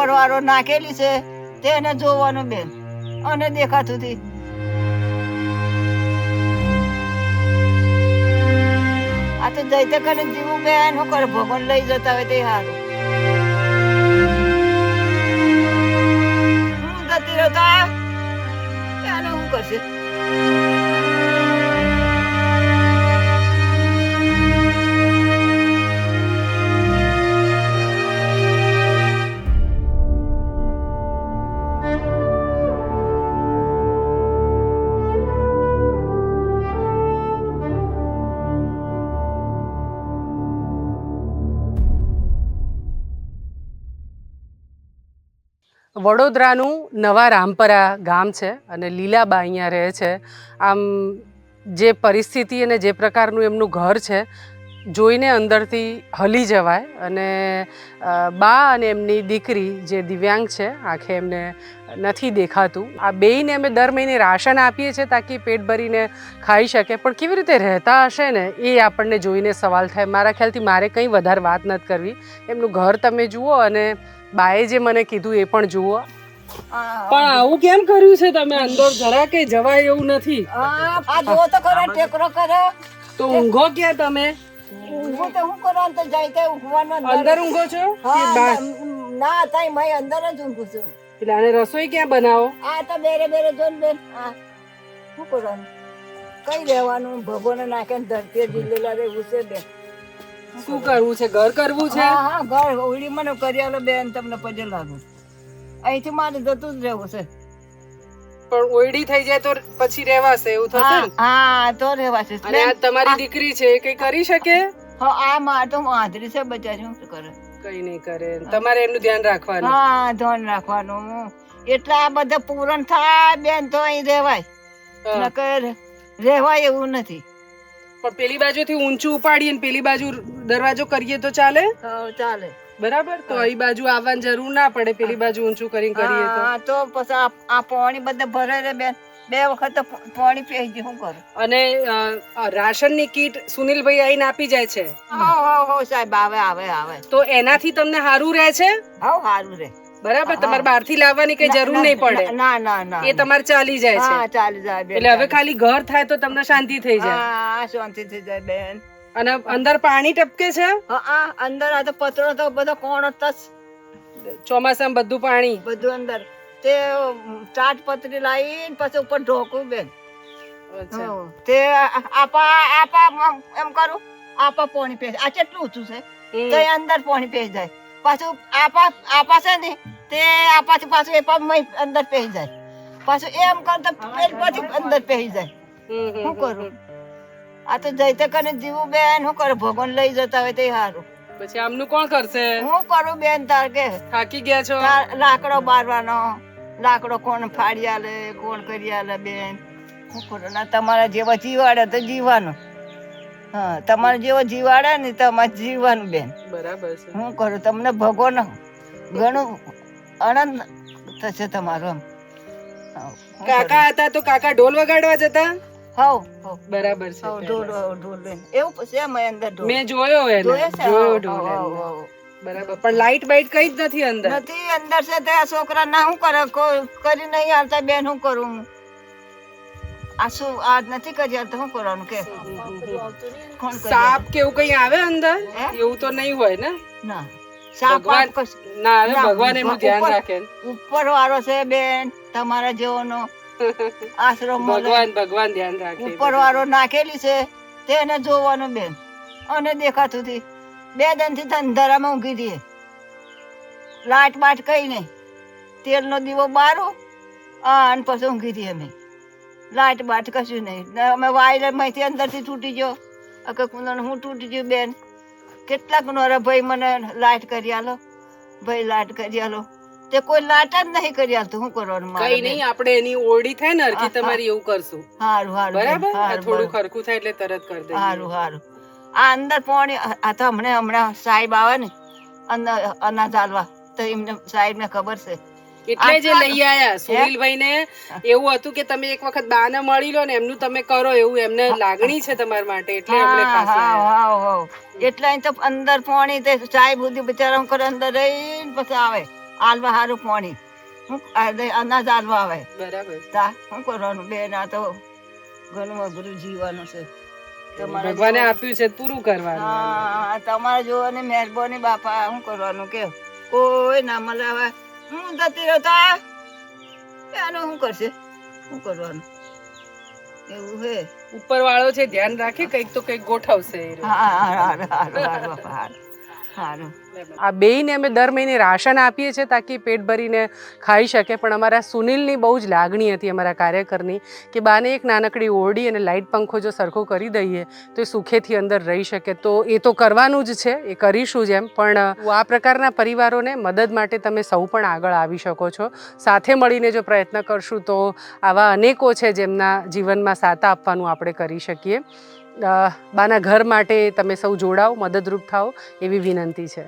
ઉપર વાળો નાખેલી છે, તેને જોવાનું બેન. અને દેખાતું હતી આ તો જઈતે કરીને જીવું બેન શું કરે ભગવાન લઈ જતા હોય તે સારું હું જતી રહેતા એને શું કરશે? વડોદરાનું નવા રામપરા ગામ છે અને લીલાબા અહીંયા રહે છે. આમ જે પરિસ્થિતિ અને જે પ્રકારનું એમનું ઘર છે જોઈને અંદરથી હલી જવાય અને બા અને એમની દીકરી જે દિવ્યાંગ છે આંખે એમને નથી દેખાતું. આ બેયને અમે દર મહિને રાશન આપીએ છીએ તાકી પેટ ભરીને ખાઈ શકે પણ કેવી રીતે રહેતા હશે ને એ આપણને જોઈને સવાલ થાય. મારા ખ્યાલથી મારે કંઈ વધારે વાત નથી કરવી. એમનું ઘર તમે જુઓ અને બાએ જે મને કીધું એ પણ જુઓ. પણ આવું કેમ કર્યું છે તમે? અંદર જરા કે જવાય એવું નથી. આ જો તો ખરા ટેકરો કરો તો ઊંઘો ક્યાં તમે? ઊંઘું તો હું કરવાનું તો જાય તે ઊંઘવાનું અંદર ઊંઘો છો કે બહાર? ના- ના થાય મેં અંદર જ ઊંઘું છું. એટલે આને રસોઈ ક્યાં બનાવો? આ તો બેરે બેરે જોન બેન આ શું કરવાનું કઈ રહેવાનું? ભગવાને નાખે ને ધરતીએ જીલેલા રહેવું છે બેન. શું કરવું છે? ઘર કરવું છે? હા હા ઘર ઓળી મને કરી આલો બેન તમને પજે લાગુ. અહીંથી મારે જતું જ રહેવું છે. પણ ઓયડી થઈ જાય તો પછી રહેવાશે એવું થશે હા ને? હા તો રહેવાશે. અને આ તમારી દીકરી છે એ કઈ કરી શકે? હા આ માં તો માધરી છે બચારી શું કરે? કઈ નહીં કરે. તમારે એમનું ધ્યાન રાખવાનું. હા ધ્યાન રાખવાનું. એટલા બધા પૂરણ થાય બેન તો અહીં રહેવાય. નકર રહેવાય એવું નથી. પણ પેલી બાજુથી ઊંચું ઉપાડીએ ને પેલી બાજુ દરવાજો કરીએ તો ચાલે? હા, ચાલે. બરાબર? તો એ બાજુ આવવાની જરૂર ના પડે પેલી બાજુ ઊંચું કરીને કરીએ તો. હા તો પછી આ પાણી બધા ભરે રે બેન બે વખત તો પાણી પી ગયું શું કરું? અને રાશનની કીટ સુનિલભાઈ આઈને આપી જાય છે. હો હો હો સાહેબ આવે આવે આવે. તો એનાથી તમને સારું રહે છે? હો સારું રહે. બરાબર? તમારે બહારથી લાવવાની કઈ જરૂર નહીં પડે. ના ના ના એ તમારે ચાલી જાય છે. ચાલી જાય એટલે હવે ખાલી ઘર થાય તો તમને શાંતિ થઈ જાય. હા શાંતિ થઈ જાય બેન. અને અંદર પાણી ટપકે છે? હા અંદર આ તો પતરો તો બધો કોણ તસ ચોમાસામાં બધું પાણી? બધું અંદર. તે ચાટ પતરી લાવીને પછી ઉપર ઢોકું બેન. તે આપા આપા એમ કરું આપા પાણી પેજ આ કેટલું ઊંચું છે. તો અંદર પાણી પેજ જાય. પાછું આપા આપા છે ને તે આપાથી પાછું એ પાપ અંદર પેજ જાય. પાછું એમ કરતા પછી અંદર પેજ જાય. શું કરું? આ તો જઈતે કને જીવું બેન શું કરે? ભગવાન લઈ જતા હોય તે સારું પછી આમનું કોણ કરશે? હું કરું બેન તાર કે થાકી ગયા છો? લાકડો બારવાનો. લાકડો કોણ ફાડી આલે કોણ કરી આલે બેન? હું કરું? ના તમારા જેવા જીવાડે તો જીવવાનું હા તમારે જેવો જીવાડે ને તમારે જીવવાનું બેન. બરાબર છે. હું કરું? તમને ભગવાન ઘણું આનંદ થશે તમારો. કાકા હતા તો કાકા ઢોલ વગાડવા જતા? હઉ બરાબર છે ઢોલ ઢોલ એવું પછી મેં અંદર ઢોલ. મેં જોયો એને જોયો ઢોલ. બરાબર પણ લાઈટ બાઈટ કઈ જ નથી અંદર. નથી અંદર છે તે આ છોકરા ના શું કરે? કરી નહીં આવતા બેન હું કરું આ શું આ નથી કરી આવતા શું કરવાનું કે? સાપ કે એવું કઈ આવે અંદર? એવું તો નહીં હોય ને? ના. સાપ ના આવે ભગવાન એમનું ધ્યાન રાખે ઉપર વાળો છે બેન તમારા જેવોનો આશરો મળે ભગવાન ભગવાન ધ્યાન રાખે ઉપર વાળો નાખેલી છે તેને જોવાનું બેન અને દેખાતું હતી બે દિનથી અંધારામાં ઊંઘી હતી લાટ બાટ કઈ નહીં. તેલનો દીવો બારો અને પછી ઊંઘી હતી અમે. લાટ બાટ કશું નહીં. અમે વાયરમાંથી અંદરથી તૂટી ગયો. અકે કુંદન હું તૂટી ગયું બેન. કેટલાક નોરા ભાઈ મને લાટ કરી આલો. ભાઈ લાટ કરી આલો. તે કોઈ લાટા જ નહીં કરી આલતું શું કરવાનું કઈ નહીં આપણે એની ઓરડી થાય ને અરખી તમારી એવું કરશું. હારું હારું બરાબર? થોડું ખરખું થાય એટલે તરત કરી દે હારું હારું. આ અંદર પાણી આ તો હમણાં હમણાં સાહેબ આવે ને અનાજ આલવા તો એમને સાહેબ ને ખબર છે. એટલે જે લઈ આયા. સુનિલભાઈ ને એવું હતું કે તમે એક વખત બાને મળી લો ને એમનું તમે કરો એવું એમને લાગણી છે તમારા માટે એટલે એમને. એટલે અહીં તો અંદર પાણી તે સાહેબ બધી બિચારા કરે અંદર રહીને પછી આવે. આલવા સારું પાણી. હું અનાજ આલવા આવે. બરાબર. તા શું કરવાનું? બે ના તો ઘણું અઘરું જીવવાનું છે. ભગવાને આપ્યું છે પૂરું કરવાનું હા તમારે જોવાની મહેરબાની બાપા શું કરવાનું કે? કોઈ ના મળે. હું જતી રહેતા. એનું શું કરશે? શું કરવાનું? એવું હે. ઉપર વાળો છે ધ્યાન રાખે કંઈક તો કંઈક ગોઠવશે હા હા હા હા બાપા હારું આ બેયને અમે દર મહિને રાશન આપીએ છીએ તાકી પેટ ભરીને ખાઈ શકે, પણ અમારા સુનિલની બહુ જ લાગણી હતી અમારા કાર્યકરની, કે બાને એક નાનકડી ઓરડી અને લાઇટ પંખો જો સરખો કરી દઈએ, તો એ સુખેથી અંદર રહી શકે. તો એ તો કરવાનું જ છે, એ કરીશું જ એમ, પણ આ પ્રકારના પરિવારોને મદદ માટે તમે સૌ પણ આગળ આવી શકો છો. સાથે મળીને જો પ્રયત્ન કરશું તો આવા અનેકો છે જેમના જીવનમાં સાતા આપવાનું આપણે કરી શકીએ. બાના ઘર માટે તમે સૌ જોડાઓ મદદરૂપ થાઓ એવી વિનંતી છે.